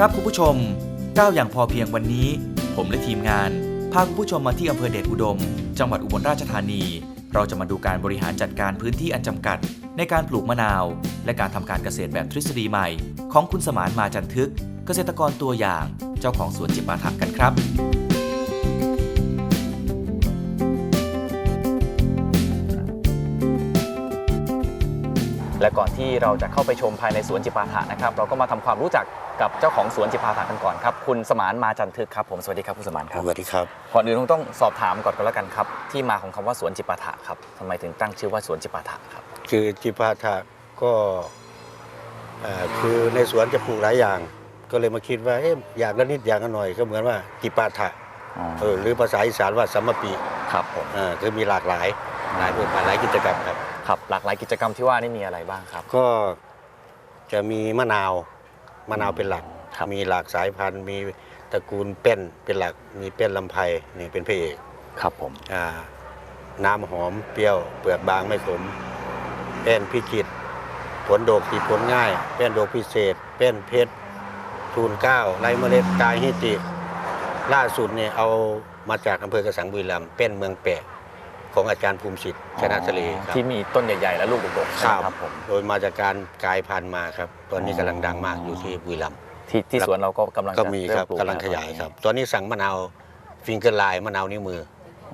ครับคุณผู้ชมก้าวอย่างพอเพียงวันนี้ ผมและทีมงาน พาคุณผู้ชมมาที่อำเภอเดชอุดม จังหวัดอุบลราชธานี เราจะมาดูการบริหารจัดการพื้นที่อันจำกัด ในการปลูกมะนาว และการทำการเกษตรแบบทฤษฎีใหม่ ของคุณสมานมาจันทึก เกษตรกรตัวอย่าง เจ้าของสวนจิปาถะกันครับ และก่อนที่เราจะเข้าไปชมภายในสวนจิปาถะนะครับ เราก็มาทำความรู้จักกับเจ้าของสวนจิปาถะกันก่อนครับคุณสมานมาจันทึกครับผมสวัสดีครับคุณสมานครับสวัสดีครับก่อนอื่นคงต้องสอบถามก่อนก็แล้วกันครับ ที่มาของคำว่าสวนจิปาถะครับทำไมถึงตั้งชื่อว่าสวนจิปาถะครับคือจิปาถะก็เอ่อคือในสวนจะปลูกหลายอย่าง ก็เลยมาคิดว่าเอ๊ะอย่างละนิดอย่างละหน่อยก็เหมือนว่าจิปาถะเออหรือภาษาอีสานว่าสัมมปีครับผมอ่าคือมีหลากหลายหลายบทบาทหลายกิจกรรมครับ ครับหลากหลายกิจกรรมที่ว่านี่มีอะไรบ้างครับ ก็จะมีมะนาวมะนาวเป็นหลัก ครับมีหลากสายพันธุ์ มีตระกูลเป็นเป็นหลัก มีเป็นลำไพนี่เป็นพระเอกครับผมอ่าน้ำหอมเปรี้ยวเปลือกบางไม่ขมเป็นพิจิตรผลโดกติดผลง่าย เป็นโดกพิเศษ เป็นเพชรทูนเกล้าไรเมล็ดกายฮิติล่าสุดเนี่ยเอามาจากอำเภอกระสังบุรีรัมย์เป็นเมืองแปะ ของอาจารย์ภูมิสิทธิ์ชนะทะเลครับ ที่มีต้นใหญ่ ๆ และลูกดกๆใช่ไหมครับผมโดยมาจากการกลายพันธุ์มาครับ ตอนนี้กำลังดังมากอยู่ที่บุรีรัมย์ที่ที่สวนเราก็กำลังจะก็มีครับเมปลูกำลังขยายครับ ตอนนี้สั่งมะนาวฟิงเกอร์ไลน์มะนาวนิ้วมือ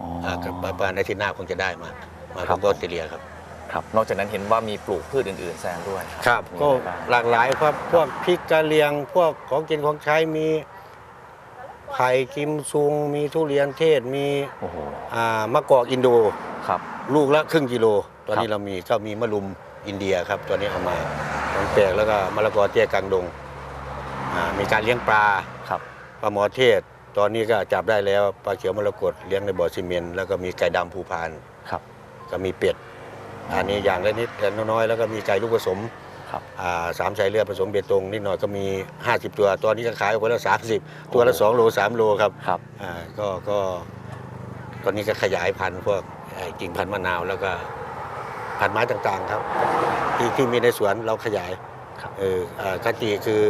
อ๋ออ่ากับประมาณอาทิตย์หน้าคงจะได้มามาครัจาบกออสเตรเลียครับครับนอกจากนั้นเห็นว่ามีปลูกพืชอื่น ๆแซมด้วยครับมีก็อะไรบ้างหลากหลายครับพวกพริกกะเหรียง พวกของกินของใช้มี ไผ่กิมซุง มีทุเรียนเทศมีโอ้โหอ่ามะกอกอินโด ครับ ลูกละครึ่งกิโล ตอนนี้ครับเรามีก็มีมะลุมอินเดียครับตอนนี้เอามาของแปลกแล้วก็มะละกอเตี้ยกลางดงอ่ามีการเลี้ยงปลาครับ ปลาหมอเทศ ตอนนี้ก็จับได้แล้วปลาเขียวมรกตเลี้ยงในบ่อซีเมนต์แล้วก็มีไก่ดำภูพาน ครับ ก็มีเป็ด อันนี้อย่างละนิดแต่น้อยๆแล้วก็มีไก่ลูกผสมครับอ่า สามสายเลือดผสมเบตงนิดหน่อยก็มี 50 ตัว ตอนนี้ก็ขายออกไปแล้ว30 ตัวละ2โล3โลครับครับอ่าก็ก็ตอนนี้ก็ขยายพันธุ์พวกเอ่อกิ่งพันธุ์มะนาวแล้วก็พันธุ์ไม้ต่างๆครับ ที่ที่มีในสวนเราขยายครับเอออ่าคติคือ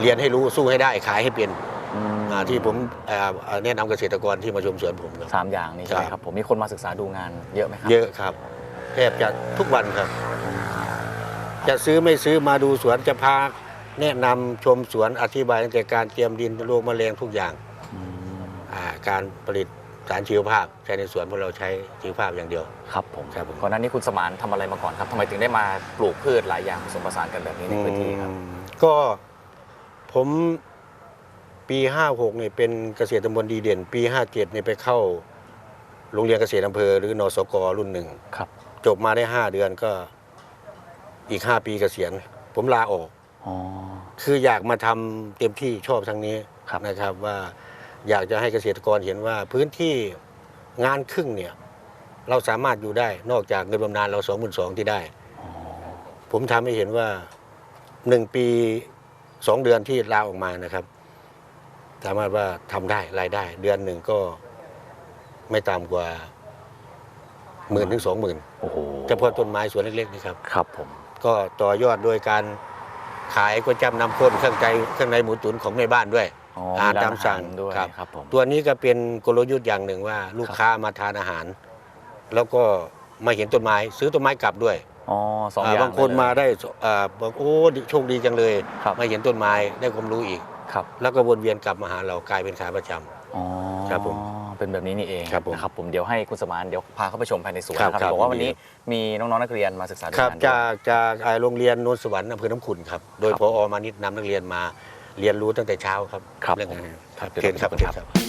เรียนให้รู้สู้ให้ได้ขายให้เป็นอืมอ่าที่ผมเอ่อเอ่อแนะนำเกษตรกรที่มาชมสวนผมครับสามอย่างนี้ใช่ไหมครับครับผมมีคนมาศึกษาดูงานเยอะไหมครับ เยอะครับแทบจะทุกวันครับ จะซื้อไม่ซื้อมาดูสวนจะพาแนะนำชมสวนอธิบายตั้งแต่การเตรียมดินโรคแมลงทุกอย่างอืมอ่าการผลิตสารชีวภาพใช้ในสวนพวกเราใช้ชีวภาพอย่างเดียวครับผมครับผมก่อนหน้านี้คุณสมานทำอะไรมาก่อนครับทำไมถึงได้มาปลูกพืชหลายอย่างผสมผสานกันแบบนี้ในพื้นที่ครับอืมก็ผมปี56เนี่ยเป็นเกษตรตำบลดีเด่น ปี57เนี่ยไปเข้าโรงเรียนเกษตรอำเภอหรือนสกรุ่นหนึ่งครับจบมาได้ 5 เดือนก็ อีก 5 ปีเกษียณผมลาออกอ๋อคืออยากมาทำเต็มที่ชอบทางนี้ครับนะครับว่าอยากจะให้เกษตรกรเห็นว่าพื้นที่งานครึ่งเนี่ยเราสามารถอยู่ได้นอกจากเงินบำนาญเราสองหมื่นสองที่ได้อ๋อผมทำให้เห็นว่าหนึ่งปีสองเดือนที่ลาออกมานะครับ สามารถว่าทำได้รายได้ เดือนหนึ่งก็ไม่ต่ำกว่าหมื่นถึงสองหมื่นโอ้โหเฉพาะต้นไม้สวนเล็กๆนี่ครับครับผม ก็ต่อยอดโดยการขายก๋วยจั๊บน้ำข้นเครื่องใจเครื่องในหมูตุ๋นของในบ้านด้วยอ๋ออ่าร้นตามสั่งอหรด้วยครับครับผม ตัวนี้ก็เป็นกลยุทธ์อย่างหนึ่งว่าลูกค้ามาทานอาหาร แล้วก็มาเห็นต้นไม้ซื้อต้นไม้กลับด้วยอ๋อสองออ่าย่างบางคนเลยมาได้อ่าบอกโอ้โชคดีจังเลยครับ มาเห็นต้นไม้ได้ความรู้อีก ครับแล้วก็วนเวียนกลับมาหาเรากลายเป็นขาประจำ อ๋อครับผม เป็นแบบนี้นี่เองครับผมนะครับผมเดี๋ยวให้คุณสมานเดี๋ยวพาเข้าไปชมภายในสวนครับนะครับครับ บอกว่าวันนี้ยินดีมีน้องๆนักเรียนมาศึกษาดูครับงานด้วย จากจากอ่าโรงเรียนโนนสวรรค์อำเภอน้ำขุนครับ โดยครับพอมานิดนำนักเรียนมาเรียนรู้ตั้งแต่เช้าครับครับเรื่องผมงานครับเดี๋ยวเชิญครับเราไปเชิชญมครับ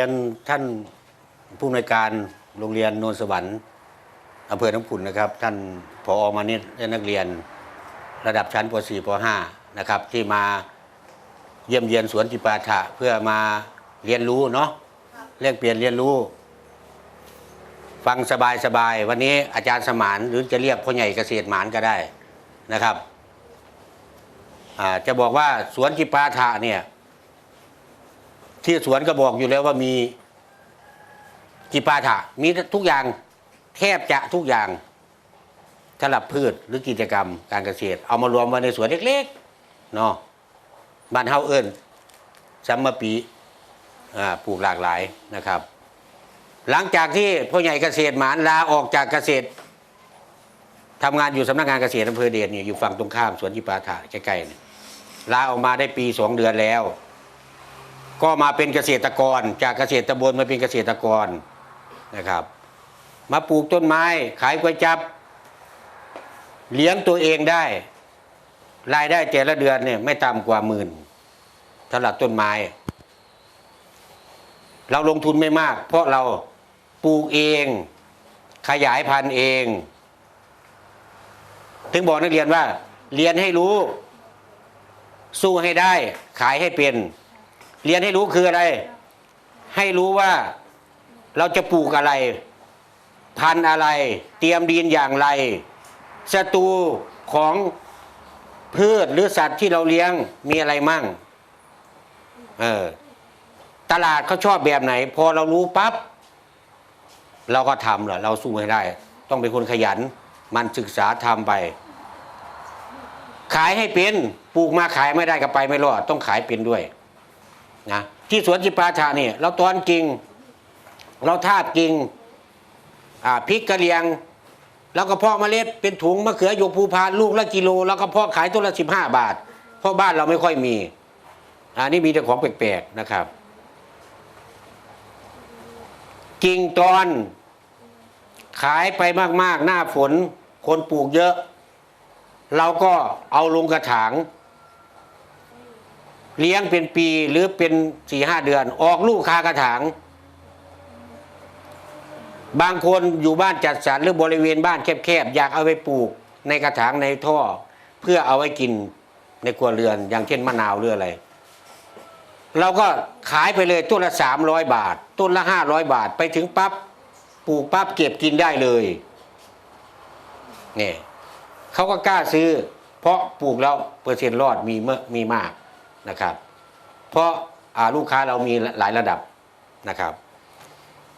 ยนท่านผู้อำนวยการโรงเรียนโนนสวรรค์อำเภอน้ำขุนนะครับ ท่านผอมานิดและนักเรียน ระดับชั้นป .4 ป .5 นะครับที่มาเยี่ยมเยียนสวนจิปาถะเพื่อมาเรียนรู้เนาะแลกเปลี่ยนเรียนรู้ ฟังสบายสบายๆวันนี้อาจารย์สมานหรือจะเรียกพ่อใหญ่เกษตรหมานก็ได้นะครับจะบอกว่าสวนจิปาถะเนี่ย ที่สวนก็บอกอยู่แล้วว่ามีจิปาถะมีทุกอย่างแทบจะทุกอย่างสำหรับพืชหรือกิจกรรมการเกษตร เอามารวมไว้ในสวนเล็กๆเนาะบ้านเฮาเอิญซัมมะปีอ่าปลูกหลากหลายนะครับ หลังจากที่พ่อใหญ่เกษตรหมานลาออกจากเกษตรทำงานอยู่สำนักงานเกษตรอำเภอเดชเนี่ยอยู่ฝั่งตรงข้ามสวนจิปาถะใกล้ๆเนี่ยลาออกมาได้ปีสองเดือนแล้ว ก็มาเป็นเกษตรกร จากเกษตรตำบลมาเป็นเกษตรกรนะครับ มาปลูกต้นไม้ขายก๋วยจับ เลี้ยงตัวเองได้ รายได้แต่ละเดือนเนี่ยไม่ต่ำกว่าหมื่นสำหรับต้นไม้ เราลงทุนไม่มาก เพราะเราปลูกเอง ขยายพันธุ์เอง ถึงบอกนักเรียนว่า เรียนให้รู้ สู้ให้ได้ ขายให้เป็น เรียนให้รู้คืออะไร ให้รู้ว่าเราจะปลูกอะไร พันอะไร เตรียมดินอย่างไรศัตรูของพืชหรือสัตว์ที่เราเลี้ยงมีอะไรมั่ง เออ ตลาดเขาชอบแบบไหน พอเรารู้ปั๊บเราก็ทำเหรอเราสู้ให้ได้ ต้องเป็นคนขยัน มันศึกษาทำไป ขายให้เป็นปลูกมาขายไม่ได้ก็ไปไม่รอดต้องขายเป็นด้วย นะที่สวนจิปาถะเนี่ยเราตอนกิ่ง เราทาบกิ่งพริกกระเหรียง แล้วก็พาะเมล็ดเป็นถุงมะเขือโยกภูพานลูกละกิโล แล้วก็พาะขายตัวละสิบห้าบาท เพราะบ้านเราไม่ค่อยมีอันนี้มีแต่ของแปลกๆนะครับ กิ่งตอนขายไปมากๆ หน้าฝนคนปลูกเยอะ เราก็เอาลงกระถาง เลี้ยงเป็นปีหรือเป็นสี่ห้าเดือน ออกลูกคากระถาง บางคนอยู่บ้านจัดสรรหรือบริเวณบ้านแคบๆอยากเอาไปปลูกในกระถางในท่อ เพื่อเอาไว้กินในครัวเรือน อย่างเช่นมะนาวหรืออะไร เราก็ขายไปเลยต้นละสามร้อยบาท ต้นละห้าร้อยบาทไปถึงปั๊บปลูกปั๊บเก็บกินได้เลยเนี่ยเขาก็กล้าซื้อ เพราะปลูกแล้วเปอร์เซ็นต์รอดมีเมื่อมีมาก นะครับ เพราะาลูกค้าเรามีหลายระดับนะครับ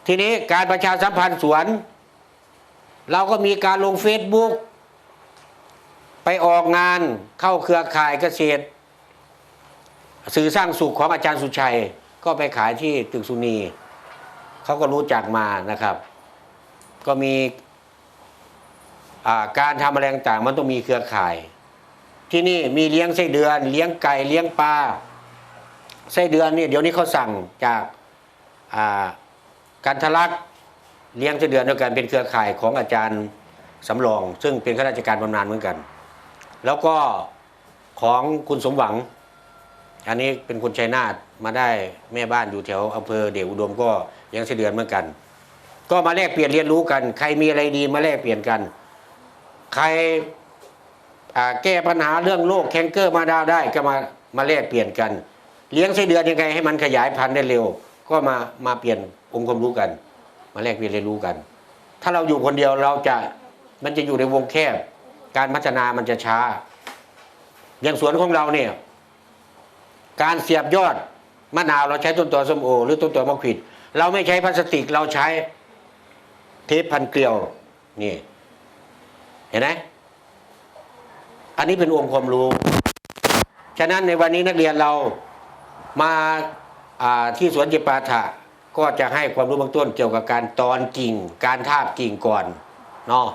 ทีนี้การประชาสัมพันธ์สวน เราก็มีการลงเฟซบุ๊กไปออกงานเข้าเครือข่ายเกษตร สื่อสร้างสุขของอาจารย์สุชัย ก็ไปขายที่ตึกสุนีเขาก็รู้จักมานะครับ ก็มีการทำอะไรต่างๆมันต้องมีเครือข่าย ที่นี่มีเลี้ยงไส้เดือน เลี้ยงไก่เลี้ยงปลาไส้เดือนนี่เดี๋ยวนี้เขาสั่งจากการทะลักเลี้ยงไส้เดือนด้วยกันเป็นเครือข่ายของอาจารย์สำรอง ซึ่งเป็นข้าราชการบำนาญเหมือนกัน แล้วก็ของคุณสมหวัง อันนี้เป็นคนชัยนาทมาได้แม่บ้านอยู่แถวอำเภอเดชอุดมก็เลี้ยงไส้เดือนเหมือนกัน ก็มาแลกเปลี่ยนเรียนรู้กัน ใครมีอะไรดีมาแลกเปลี่ยนกัน ใคร แก้ปัญหาเรื่องโรคแคนเกอร์มาดาวได้ก็มามาแลกเปลี่ยนกัน เลี้ยงไส้เดือนยังไงให้มันขยายพันธุ์ได้เร็ว ก็มามาเปลี่ยนองค์ความรู้กัน มาแลกเปลี่ยนเรียนรู้กัน ถ้าเราอยู่คนเดียวเราจะมันจะอยู่ในวงแคบ การพัฒนามันจะช้า อย่างสวนของเราเนี่ย การเสียบยอดมะนาวเราใช้ต้นตัวส้มโอ หรือต้นตัวมะขวิดเราไม่ใช้พลาสติกเราใช้เทปพันเกลียวนี่ เห็นไหม อันนี้เป็นองค์ความรู้ ฉะนั้นในวันนี้นักเรียนเรามาที่สวนจิปาถะก็จะให้ความรู้เบื้องต้นเกี่ยวกับการตอนกิ่ง การทาบกิ่งก่อนเนาะ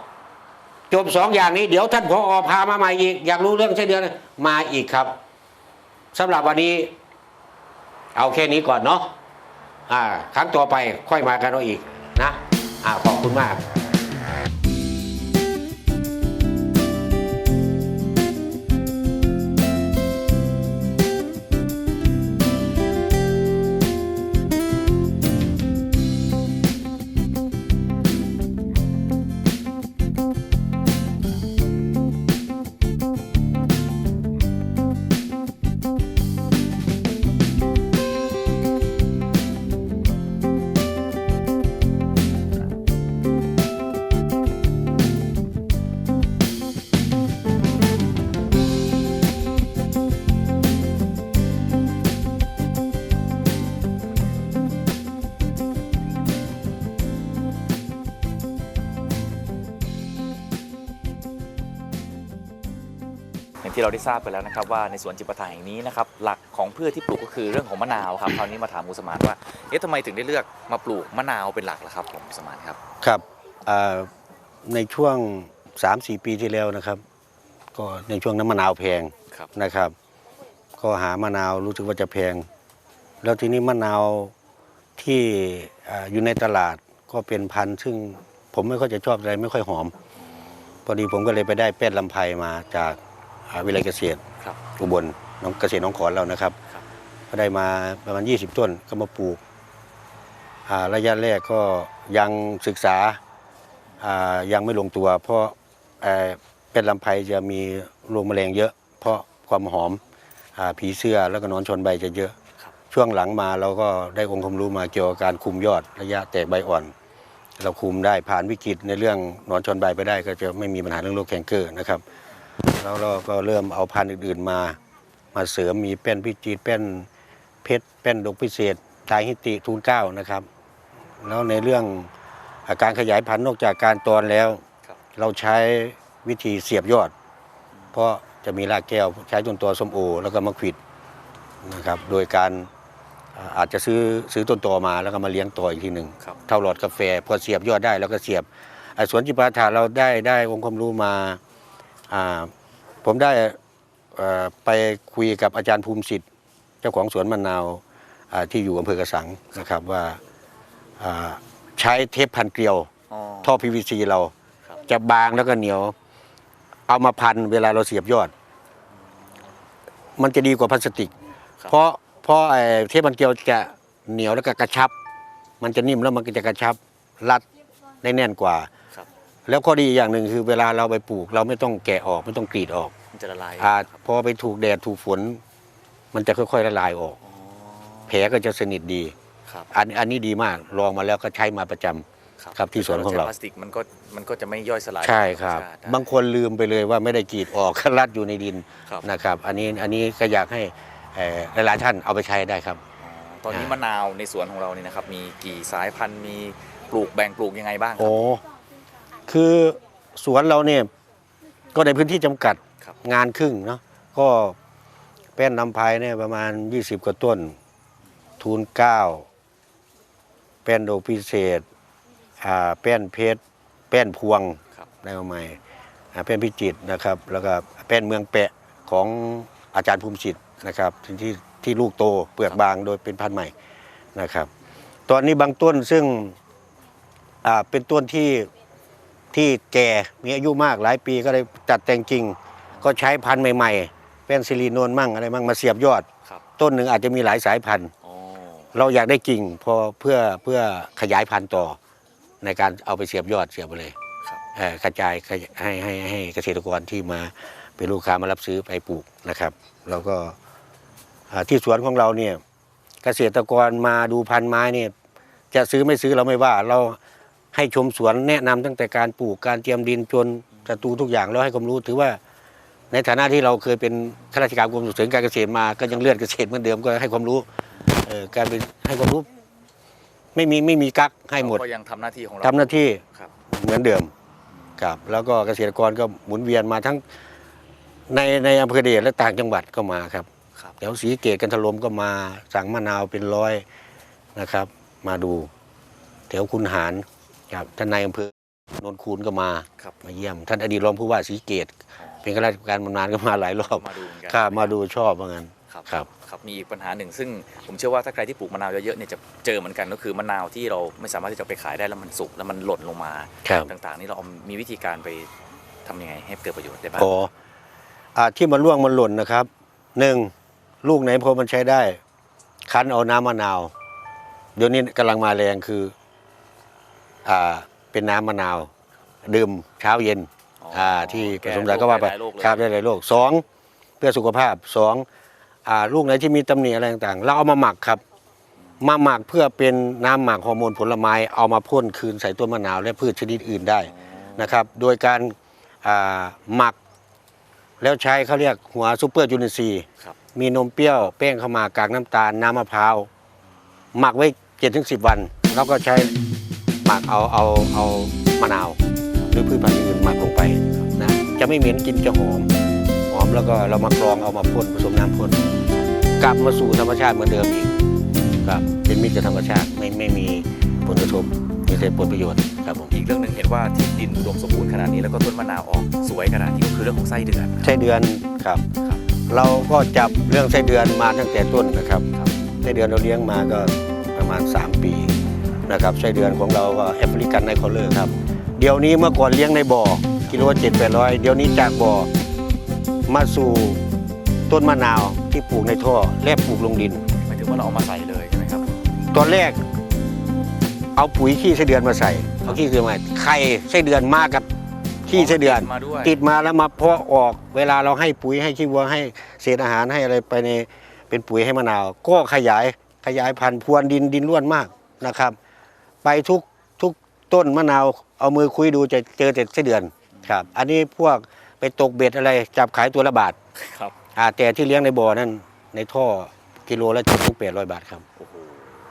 จบสองอย่างนี้เดี๋ยวท่านพออพามาใหม่อีก อยากรู้เรื่องใช่นเดือนมาอีกครับสำหรับวันนี้ เอาแค่นี้ก่อนเนาะอ่า ครั้งต่อไปค่อยมากันเอาอีกนะ อ่าขอบคุณมาก ที่เราได้ทราบไปแล้วนะครับว่าในสวนจิปาถะแห่งนี้นะครับหลักของพืชที่ปลูกก็คือเรื่องของมะนาวครับคราวนี้มาถามคุณสมานว่าเอ๊ะทำไมถึงได้เลือกมาปลูกมะนาวเป็นหลักล่ะครับผมสมานครับครับอ่าในช่วง 3-4 ปีที่แล้วนะครับ ก็ในช่วงน้ำมะนาวแพงครับนะครับ ก็หามะนาวรู้สึกว่าจะแพง แล้วทีนี้มะนาวที่อ่าอยู่ในตลาดก็เป็นพันธุ์ซึ่งผมไม่ค่อยจะชอบอะไรไม่ค่อยหอม พอดีผมก็เลยไปได้แป้นลำไพมาจากอ่า วิเลยเกษตรครับ อุบลน้องเกษตรน้องขอนเรานะครับ ครับ ก็ได้มาประมาณ 20 ต้นก็มาปลูกอ่าระยะแรกก็ยังศึกษาอ่ายังไม่ลงตัว เพราะเอ่อเป็นลำไพจะมีโรคแมลงเยอะ เพราะความหอมอาผีเสื้อแล้วก็หนอนชนใบจะเยอะ ครับ ช่วงหลังมาเราก็ได้องค์ความรู้มาเกี่ยวกับการคุมยอดระยะแตกใบอ่อน เราคุมได้ผ่านวิกฤตในเรื่องหนอนชนใบไปได้ก็จะไม่มีปัญหาเรื่องโรคแคนเกอร์นะครับ แล้วเราก็เริ่มเอาพันธุ์อื่นๆมา มาเสริมมีแป้นพิจิตรแป้นเพชรแป้นดกพิเศษทายฮิติทูนเก้านะครับ แล้วในเรื่องอาการขยายพันธุ์นอกจากการตอนแล้วครับเราใช้วิธีเสียบยอด เพราะจะมีรากแก้วใช้ต้นตัวส้มโอ แล้วก็มะขวิดนะครับโดยการอ่าอาจจะซื้อซื้อต้นตอมาแล้วก็มาเลี้ยงต่ออีกทีหนึ่งครับเท่าหลอดกาแฟพอเสียบยอดได้แล้วก็เสียบอ่าสวนจิปาถะเราได้ได้องค์ความรู้มาอ่า ผมได้เอ่อไปคุยกับอาจารย์ภูมิสิทธิ์เจ้าของสวนมะนาวอ่าที่อยู่อำเภอกระสังนะครับว่าอ่าใช้เทปพันเกลียวอ๋อท่อ PVC เราครับจะบางแล้วก็เหนียว เอามาพันเวลาเราเสียบยอด มันจะดีกว่าพลาสติกครับเพราะเพราะไอ้เทปพันเกลียวจะเหนียวแล้วก็กระชับ มันจะนิ่มแล้วมันก็จะกระชับรัดได้แน่นกว่าครับ แล้วข้อดีอีกอย่างหนึ่งคือเวลาเราไปปลูก เราไม่ต้องแกะออกไม่ต้องกรีดออกมันจะละลายอ่าครับพอไปถูกแดดถูกฝน มันจะค่อยๆละลายออก อ๋อ แผลก็จะสนิทดีครับ อันอันนี้ดีมากลองมาแล้วก็ใช้มาประจำ ครับที่สวนของเราพลาสติกมันก็มันก็จะไม่ย่อยสลายใช่ครับ ธมชาติได้ บางคนลืมไปเลยว่าไม่ได้กรีดออก รัดอยู่ในดินครับ นะครับ อันนี้อันนี้ก็อยากให้เอ่อหลายๆท่านเอาไปใช้ได้ครับ อ๋อตอนนี้อ่ามมะนาวในสวนของเราเนี่ยนะครับ มีกี่สายพันธุ์มีปลูกแบ่งปลูกยังไงบ้างครัโอ้ คือสวนเราเนี่ยก็ในพื้นที่จำกัดครับงานครึ่งเนาะก็แป้นนำพายเนี่ยประมาณ 20 กว่าต้น ทูนเก้าแป้นโดกพิเศษอ่าแป้นเพชร แป้นพวงครับได้มาใหม่อ่าแป้นพิจิตรนะครับ แล้วก็แป้นเมืองแปะของอาจารย์ภูมิสิทธิ์นะครับที่ที่ที่ลูกโตเปลือกบางโดยเป็นพันธุ์ใหม่นะครับ ตอนนี้บางต้นซึ่งอ่าเป็นต้นที่ ที่แก่มีอายุมากหลายปีก็เลยจัดแต่งจริง ก็ใช้พันธุ์ใหม่ๆแป้นซิลีโนนมั่งอะไรมั่งมาเสียบยอด ครับต้นหนึ่งอาจจะมีหลายสายพันธุ์ อ๋อเราอยากได้กิ่งพอเพื่อเพื่อขยายพันธุ์ต่อ ในการเอาไปเสียบยอดเสียบไปเลยครับเอ่อกระจายขยให้ให้ให้เกษตรกรที่มาเป็นลูกค้ามารับซื้อไปปลูกนะครับ แล้วก็อ่าที่สวนของเราเนี่ยเกษตรกรมาดูพันธุ์ไม้เนี่ยจะซื้อไม่ซื้อเราไม่ว่าเรา ให้ชมสวนแนะนำตั้งแต่การปลูกการเตรียมดินจนศัตรูทุกอย่างแล้วให้ความรู้ถือว่า ในฐานะที่เราเคยเป็นข้าราชการกรมส่งเสริมการเกษตรมาก็ยังเลือดเกษตรเหมือนเดิมก็ให้ความรู้เอ่อการเป็นให้ความรู้ ไม่มีไม่มีกักให้หมดเราก็ยังทำหน้าที่ของเราทำหน้าที่ครับเหมือนเดิมครับแล้วก็เกษตรกรก็หมุนเวียนมาทั้งในในอำเภอเดชและต่างจังหวัดก็มาครับครับแถวศรีเกตกันถล่มก็มาสั่งมะนาวเป็นร้อยนะครับ มาดูแถวคุณหาร ครับท่านนายอำเภอนนท์คูนก็มาครับ มาเยี่ยม ท่านอดีตรองผู้ว่าศรีเกต เป็นข้าราชการบำนาญก็มาหลายรอบมาดูเหมือนกันครับมาดูชอบว่างั้น ครับครับครับมีอีกปัญหาหนึ่งซึ่งผมเชื่อว่าถ้าใครที่ปลูกมะนาวเยอะๆเนี่ยจะเจอเหมือนกันก็คือมะนาวที่เราไม่สามารถที่จะไปขายได้แล้วมันสุกแล้วมันหล่นลงมาครับ ต่างๆ นี่เราเอามีวิธีการไปทำยังไงให้เกิดประโยชน์ได้บ้าง อ๋ออ่าที่มันร่วงมันหล่นนะครับหนึ่งลูกไหนพอมันใช้ได้ คั้นเอาน้ำมะนาว เดี๋ยวนี้กำลังมาแรงคืออ่า เป็นน้ำมะนาว ดื่มเช้าเย็นอ่าที่ผแก้สมสารก็ว่าไปหลยโรคเลยครับได้หลายโรคสองเพื่อสุขภาพสองอ่าลูกไหนที่มีตำหนิอะไรต่างๆ เราเอามาหมักครับมาหมักเพื่อเป็นน้ำหมักฮอร์โมนผลไม้เอามาพ่นคืนใส่ต้นมะนาวและพืชชนิดอื่นได้นะครับ โดยการอ่าหมักแล้วใช้เขาเรียกหัวซูเปอร์จูนิซีย์ครับมีนมเปรี้ยวแป้งข้าวหมากกากน้ำตาลน้ำมะพร้าว หมักไว้เจ็ดถึงสิบวัน แล้วก็ใช้ หมักเอาเอาเอามะนาว หรือพืชพันธุ์อื่นหมักลงไปนะจะไม่เหม็นกลินจะหอมหอมแล้วก็เรามากรองเอามาพ่นผสมน้ำพ่นกลับมาสู่ธรรมชาติเหมือนเดิมอีกครับเป็นมิตรกับธรรมชาติไม่ไม่มีผลกระทบมีแต่ผลประโยชน์ครับผมอีกเรื่องหนึ่งเห็นว่าที่ดินอุดมสมบูรณ์ขนาดนี้แล้วก็ต้นมะนาวออกสวยขนาดนี้ก็คือเรื่องของไส้เดือนไส้เดือนครับครับเราก็จับเรื่องไส้เดือนมาตั้งแต่ต้นนะครับครับไส้เดือนเราเลี้ยงมาก็ประมาณ 3 ปี นะครับไส้เดือนของเราก็แอฟริกันไนคอลเลอร์ครับ เดี๋ยวนี้เมื่อก่อนเลี้ยงในบ่อกิโลเจ็ดแปดร้อยเดี๋ยวนี้จากบ่อมาสู่ต้นมะนาวที่ปลูกในท่อและปลูกลงดิน หมายถึงว่าเราเอามาใส่เลยใช่ไหมครับ ตอนแรก เอาปุ๋ยขี้ไส้เดือนมาใส่เอาขี้ไส้เดือนมาไข่ไส้เดือนมากับขี้ไส้เดือน มาด้วยติดมาแล้วมาเพาะออกเวลาเราให้ปุ๋ยให้ขี้วัวให้เศษอาหารให้อะไรไปในเป็นปุ๋ยให้มะนาว ก็ขยายขยายพันธุ์พรวนดินดินร่วนมากนะครับ ไปทุกทุกต้นมะนาวเอามือคุยดูจะเจอแต่ไส้เดือนครับ อันนี้พวกไปตกเบ็ดอะไรจับขายตัวละบาทครับอ่าแต่ที่เลี้ยงในบ่อนั่นในท่อกิโลละเจ็ดถึงแปดร้อยบาทครับโอ้โห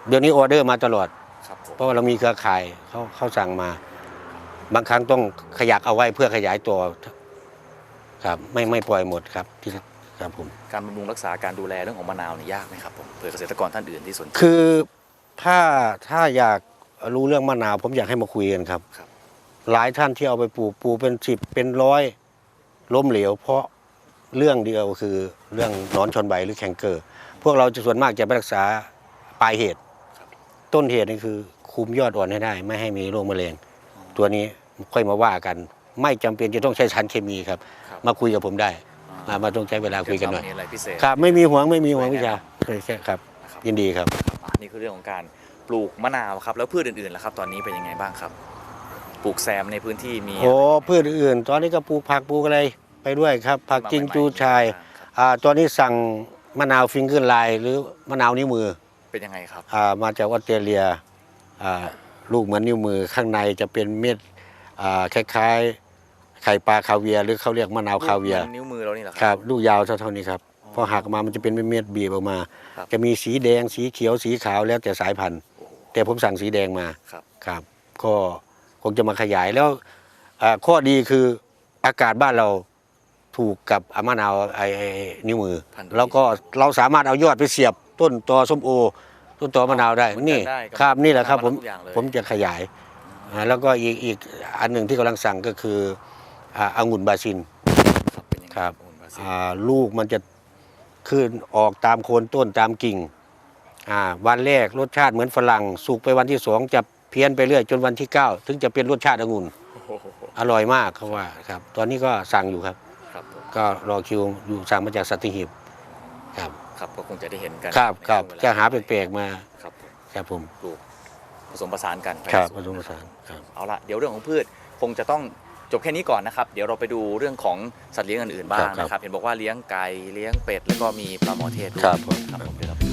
เดี๋ยวนี้ออเดอร์มาตลอด ครับผมเพราะว่าเรามีเครือข่ายเขาเขาสั่งมา บางครั้งต้องขยักเอาไว้เพื่อขยายตัว ครับไม่ไม่ปล่อยหมดครับที่ครับผม การบำรุงรักษาการดูแลเรื่องของมะนาวนี่ยากไหมครับผมเผื่อเกษตรกรท่านอื่นที่สนใจคือถ้าถ้าอยาก รู้เรื่องมะนาว ผมอยากให้มาคุยกันครับครับ หลายท่านที่เอาไปปลูกปลูกเป็นสิบเป็นร้อยล้มเหลว เพราะเรื่องเดียวคือเรื่องหนอนชนใบหรือแคนเกอร์ พวกเราจะส่วนมากจะไปรักษาปลายเหตุ ต้นเหตุนี่คือคุมยอดอ่อนให้ได้ ไม่ให้มีโรคมะเร็งตัวนี้ค่อยมาว่ากัน ไม่จำเป็นจะต้องใช้สารเคมีครับครับมาคุยกับผมได้อ่ามามาต้องใช้เวลาคุยกันหน่อยมีอะไรพิเศษครับ ไม่มีห่วงไม่มีห่วงวิชาไม่แน่ใช่ครับนะครับยินดีครับอะนี่คือเรื่องของการ ปลูกมะนาวครับแล้วพืชอื่นๆล่ะครับ ตอนนี้เป็นยังไงบ้างครับ ปลูกแซมในพื้นที่มีโอ้พืชอื่น ตอนนี้ก็ปลูกผักปลูกอะไรไปด้วยครับ ผักจิงจูชายครับอ่าตอนนี้สั่งมะนาวฟิงเกอร์ไลน์หรือมะนาวนิ้วมือเป็นยังไงครับอ่ามาจากออสเตรเลียอ่าลูกเหมือนนิ้วมือข้างในจะเป็นเม็ดอ่าคล้ายๆไข่ปลาคาเวียร์หรือเขาเรียกมะนาวคาเวียร์นิ้วมือเรานี่แหละครับลูกยาวเท่านี้ครับพอหักออกมามันจะเป็นเม็ดๆบีบออกมาครับจะมีสีแดงสีเขียวสีขาวแล้วแต่สายพันธุ์โอ้โห แต่ผมสั่งสีแดงมาครับ ครับ ก็คงจะมาขยายแล้วอ่าข้อดีคืออากาศบ้านเราถูกกับอามะนาวไอ้ไอ้นิ้วมือ พันธุ์แล้วก็เราสามารถเอายอดไปเสียบต้นตอส้มโอ ต้นตอมะนาวได้เหมือนกันนี่ได้กับครับนี่แหละครับผมทุกอย่างเลย ผมจะขยายอ่าแล้วก็อีกอีกอันหนึ่งที่กำลังสั่งก็คืออ่าองุ่นบราซิน ครับเป็นยังไงครับองุ่นบราซิลอ่าลูกมันจะขึ้นออกตามโคนต้นตามกิ่งอ่า วันแรกรสชาติเหมือนฝรั่ง สุกไปวันที่สองจะเพี้ยนไปเรื่อยจนวันที่เก้าถึงจะเป็นรสชาติองุ่นโอ้โหอร่อยมากเขาว่าครับ ตอนนี้ก็สั่งอยู่ครับครับผมก็รอคิวอยู่สั่งมาจากสัตหีบครับครับก็คงจะได้เห็นกันครับในครับช่วงเวลจะหาแปลกๆมาครับผมครับผมปลูกผสมผสานกันครับผไปสมผสานครับเอาละเดี๋ยวเรื่องของพืชคงจะต้องจบแค่นี้ก่อนนะครับ เดี๋ยวเราไปดูเรื่องของสัตว์เลี้ยงอื่นๆบ้างนะครับ เห็นบอกว่าเลี้ยงไก่เลี้ยงเป็ดแล้วก็มีปลาหมอเทศด้วยครับผมครับผมเดี๋ยวเรา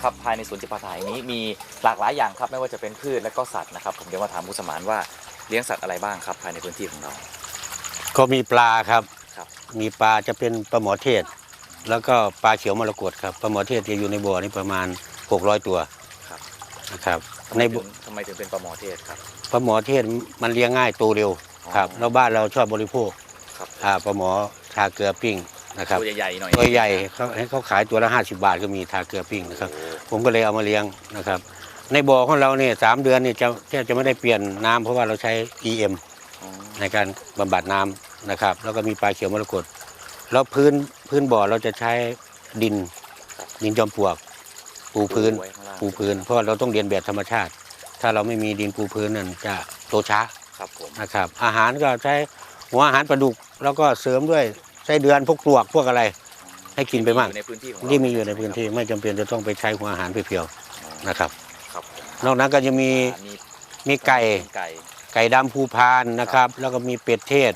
นะครับภายในสวนจิปาถาแห่งนี้มีหลากหลายอย่างครับไม่ว่าจะเป็นพืชและก็สัตว์นะครับ ผมเดี๋ยวมาถามผู้สมานว่าเลี้ยงสัตว์อะไรบ้างครับ ภายในพื้นที่ของเรา ก็มีปลาครับ ครับ มีปลาจะเป็นปลาหมอเทศ แล้วก็ปลาเขียวมรกตครับปลาหมอเทศจะอยู่ในบ่อนี่ประมาณ 600 ตัวครับ นะครับทำไมในถึบ่องทำไมถึงเป็นปลาหมอเทศครับ ปลาหมอเทศมันเลี้ยงง่ายโตเร็วครับอ๋อแล้วบ้านเราชอบบริโภคครับ อ่าปลาหมอทาเกลือปิ้ง นะครับตัวใหญ่ๆหน่อยตัวใหญ่เขาให้เขาขายตัวละ 50 บาทก็มีทาเกลือปิ้งนะครับโอ้โหผมก็เลยเอามาเลี้ยงนะครับ ในบ่อของเราเนี่ยสามเดือนเนี่ยจะแทบจะไม่ได้เปลี่ยนน้ำเพราะว่าเราใช้ EM อ๋อในการบำบัดน้ำนะครับ แล้วก็มีปลาเขียวมรกตแล้วพื้นพื้นบ่อเราจะใช้ดินดินจอมปลวกปูพื้นไว้ข้างล่างปูพื้น เพราะเราต้องเรียนแบบธรรมชาติ ถ้าเราไม่มีดินปูพื้นนั่นจะโตช้าครับผมนะครับ อาหารก็ใช้หัวอาหารปลาดุก แล้วก็เสริมด้วย ไส้เดือนพวกปลวกพวกอะไร ให้กินไปบ้างอยู่ในพื้นที่ของเราที่มีอยู่ในพื้นที่ไม่จำเป็นจะต้องไปใช้หัวอาหารเพียวๆนะครับ ครับผมนอกนั้นก็จะมีอ่ามีมีไก่ ไก่ ไก่ดำภูพานนะครับ แล้วก็มีเป็ดเทศ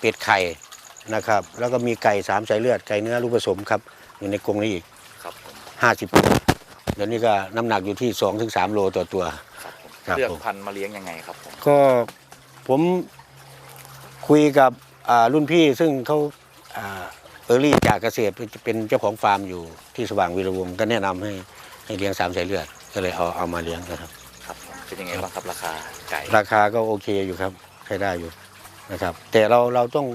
เป็ดไข่นะครับ แล้วก็มีไก่สามสายเลือดไก่เนื้อลูกผสมครับ อยู่ในกรงนี้อีกครับผม50ตัวเดี๋ยวนี้ก็น้ำหนักอยู่ที่2-3ถึงโลต่อตัว ครับผมครับเลือกผม พันธุ์มาเลี้ยงยังไงครับผมก็ผมคุยกับอ่ารุ่นพี่ซึ่งเขา เออรี่จากเกษตรเป็นเป็นเจ้าของฟาร์มอยู่ที่สว่างวีรวงศ์ก็แนะนำให้ให้เลี้ยงสามสายเลือดก็เลยเอาเอามาเลี้ยงนะครับครับผมเป็นยังไงบ้างครับราคาไก่ราคาก็โอเคอยู่ครับใช้ได้อยู่นะครับ แต่เราเราต้อง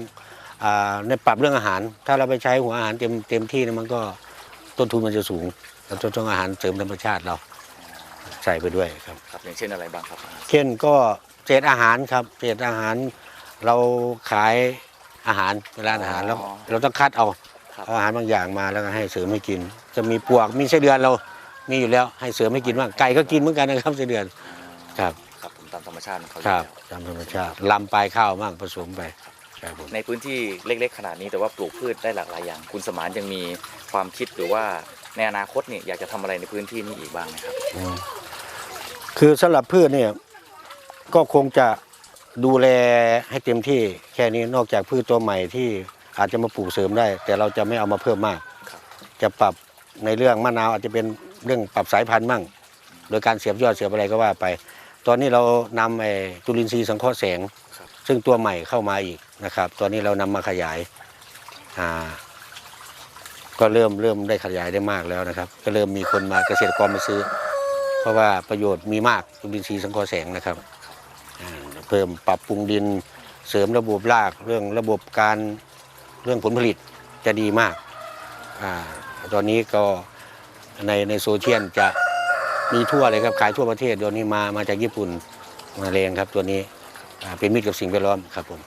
อาในปรับเรื่องอาหาร ถ้าเราไปใช้หัวอาหารเต็มเต็มที่เนี่ยมันก็ต้นทุนมันจะสูงเราต้องต้องอาหารเสริมธรรมชาติเราใส่ไปด้วยครับครับอย่างเช่นอะไรบ้างครับ เช่นก็เศษอาหารครับเศษอาหารเราขาย อาหารเป็นร้านอาหารแล้วเราต้องคัดเอาครับ เอาอาหารบางอย่างมาแล้วก็ให้เสริมให้กิน จะมีปวกมีไส้เดือนเรามีอยู่แล้วให้เสริมให้กินบ้างไก่ก็กินเหมือนกันนะครับไส้เดือนครับครับผมตามธรรมชาติของเขาอคยู่รับแล้วตามธรรมชาติลำปลายข้าวบ้างผสมไปครับผม ในพื้นที่เล็ก ๆ ขนาดนี้แต่ว่าปลูกพืชได้หลากหลายอย่าง คุณสมานยังมีความคิดหรือว่าในอนาคตเนี่ยอยากจะทำอะไรในพื้นที่นี้อีกบ้างไหมครับอืมคือสำหรับพืชเนี่ยก็คงจะ ดูแลให้เต็มที่แค่นี้นอกจากพืชตัวใหม่ที่อาจจะมาปลูกเสริมได้ แต่เราจะไม่เอามาเพิ่มมากครับจะปรับในเรื่องมะนาวอาจจะเป็นเรื่องปรับสายพันธุ์มั่ง โดยการเสียบยอดเสียบอะไรก็ว่าไป ตอนนี้เรานำไอ้จุลินทรีย์สังเคราะห์แสงครับซึ่งตัวใหม่เข้ามาอีกนะครับ ตอนนี้เรานำมาขยายอ่าก็เริ่มเริ่มได้ขยายได้มากแล้วนะครับ ก็เริ่มมีคนมาเกษตรกรมาซื้อ เพราะว่าประโยชน์มีมากจุลินทรีย์สังเคราะห์แสงนะครับอ่า เพิ่มปรับปรุงดิน เสริมระบบรากเรื่องระบบการเรื่องผลผลิตจะดีมากอาตอนนี้ก็ในในโซเชียลจะมีทั่วเลยครับขายทั่วประเทศเดี๋ยวนี้มามาจากญี่ปุ่นมาแรงครับตัวนี้อ่าเป็นมิตรกับสิ่งแวดล้อมครับผม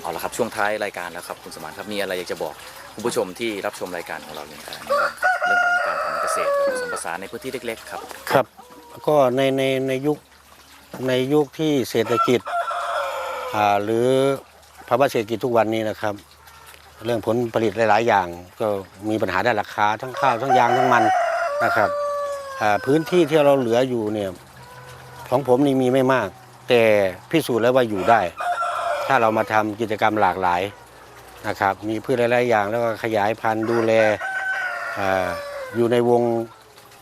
เอาละครับช่วงท้ายรายการแล้วครับคุณสมานครับมีอะไรอยากจะบอกคุณผู้ชมที่รับชมรายการของเราอย่างไรบ้างครับเรื่องของการทำเกษตรแบบผสมผสานในพื้นที่เล็ก ๆ ครับ ครับ ก็ในในในยุคในยุคที่เศรษฐกิจอ่า หรือภาวะเศรษฐกิจทุกวันนี้นะครับ เรื่องผลผลิตหลาย ๆ อย่าง ก็มีปัญหาด้านราคาทั้งข้าวทั้งยางทั้งมันนะครับพื้นที่ที่เราเหลืออยู่เนี่ยของผมนี่มีไม่มาก แต่พิสูจน์แล้วว่าอยู่ได้ ถ้าเรามาทำกิจกรรมหลากหลายนะครับ มีพืชหลาย ๆ อย่างแล้วก็ขยายพันธุ์ดูแลออยู่ในวง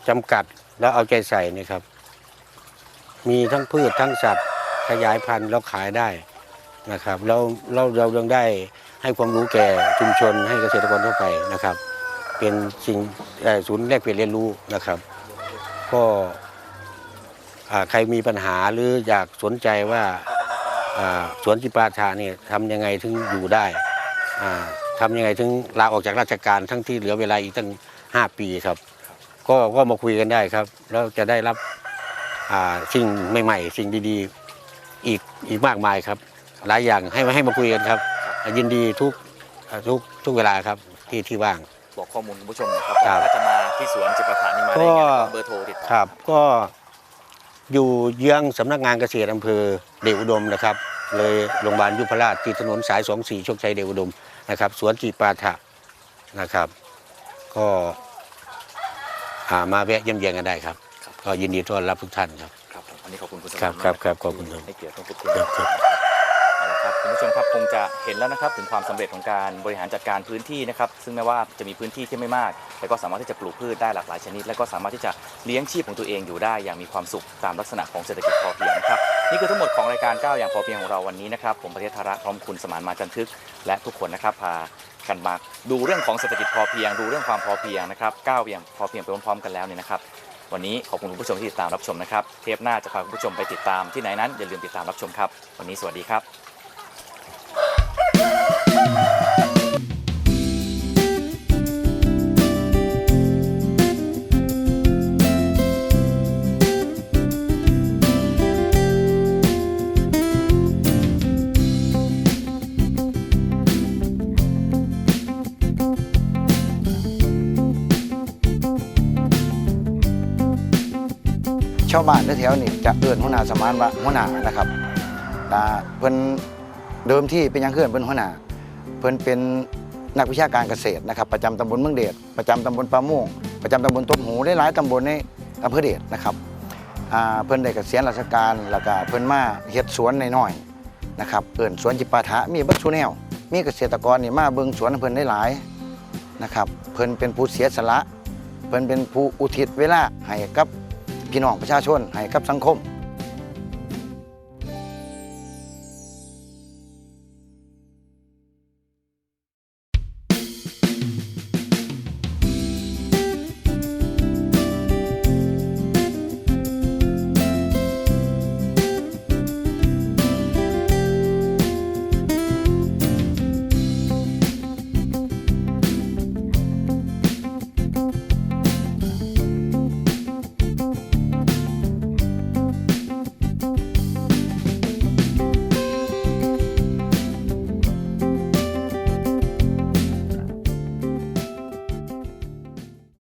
จำกัดแล้วเอาใจใส่นี่ครับ มีทั้งพืชทั้งสัตว์ขยายพันธุ์แล้วขายได้ นะครับแล้วเราเรายังได้ให้ความรู้แก่ชุมชนให้เกษตรกรทั่วไปนะครับ เป็นสิ่งศูนย์แลกเปลี่ยนเรียนรู้นะครับ ก็ใครมีปัญหาหรืออยากสนใจว่าสวนจิปาถาเนี่ยทำยังไงถึงอยู่ได้อ่าทำยังไงถึงลาออกจากราชการทั้งที่เหลือเวลาอีกตั้ง 5 ปีครับ ก็ก็มาคุยกันได้ครับ แล้วจะได้รับสิ่งใหม่ ๆ สิ่งดีๆ อีกอีกมากมายครับ หลายอย่างให้มาให้มาคุยกันครับ ยินดีทุกอ่าทุกทุกเวลาครับที่ที่ว่าง บอกข้อมูลคุณผู้ชมหนะครับครับถ้าจะมาที่สวนจิปาถานี่มาได้ก็ไงนะครับเบอร์โทรติดต่อครับก็อยู่เยื้องสำนักงานเกษตรอำเภอเดชอุดมนะครับ เลยโรงพยาบาลยุพราชที่ถนนสาย24โชคชัยเดชอุดมนะครับ สวนจีปาถะนะครับ ก็อ่ามาแวะเยี่ยมเยียนกันได้ครับครับ ก็ยินดีต้อนรับทุกท่านครับ ครับผมวันนี้ขอบคุณคุณสมานครับมากครับนะครับขอบคุณครับ ให้เกียรติต้องพูดคุยครับครับเอาละ คุณผู้ชมครับคงจะเห็นแล้วนะครับถึงความสำเร็จของการบริหารจัดการพื้นที่นะครับซึ่งแม้ว่าจะมีพื้นที่ที่ไม่มาก แต่ก็สามารถที่จะปลูกพืชได้หลากหลายชนิด และก็สามารถที่จะเลี้ยงชีพของตัวเองอยู่ได้อย่างมีความสุขตามลักษณะของเศรษฐกิจพอเพียงนะครับนี่คือทั้งหมดของรายการก้าวอย่างพอเพียงของเราวันนี้นะครับผมประเทศธาระพร้อมคุณสมานมาจันทึก และทุกคนนะครับพากันมาดูเรื่องของเศรษฐกิจพอเพียง ดูเรื่องความพอเพียงนะครับก้าวอย่างพอเพียงไปพร้อมๆกันแล้วเนี่ยนะครับวันนี้ขอบคุณคุณผู้ชมที่ติดตามรับชมนะครับ เทปหน้าจะพาคุณผู้ชมไปติดตามที่ไหนนั้นอย่าลืมติดตามรับชมครับ วันนี้สวัสดีครับาวบ้านแถวๆนี่จะเอื้อนหัวหน้าสมานว่าหัวหน้านะครับอ่าเพิ่นเดิมที่เป็นยังเพื่อนเพิ่นหัวหน้าเพิ่นเป็นนักวิชาการเกษตรนะครับประจำตำบลเมืองเดชประจำตำบลปลาม่วงประจำตำบลตบหูได้หลายตำบลในอำเภอเดชนะครับเพิ่นได้เกษียณราชการแล้วก็เพิ่นมาเฮ็ดสวนน้อยๆนะครับเอิ่นสวนจิปาถะมีเบัดสุแนว มีเกษตรกรนี่มาเบิ่งสวนเพิ่นได้หลายนะครับเพิ่นเป็นผู้เสียสละ เพิ่นเป็นผู้อุทิศเวลาให้กับ พี่น้องประชาชนให้กับสังคม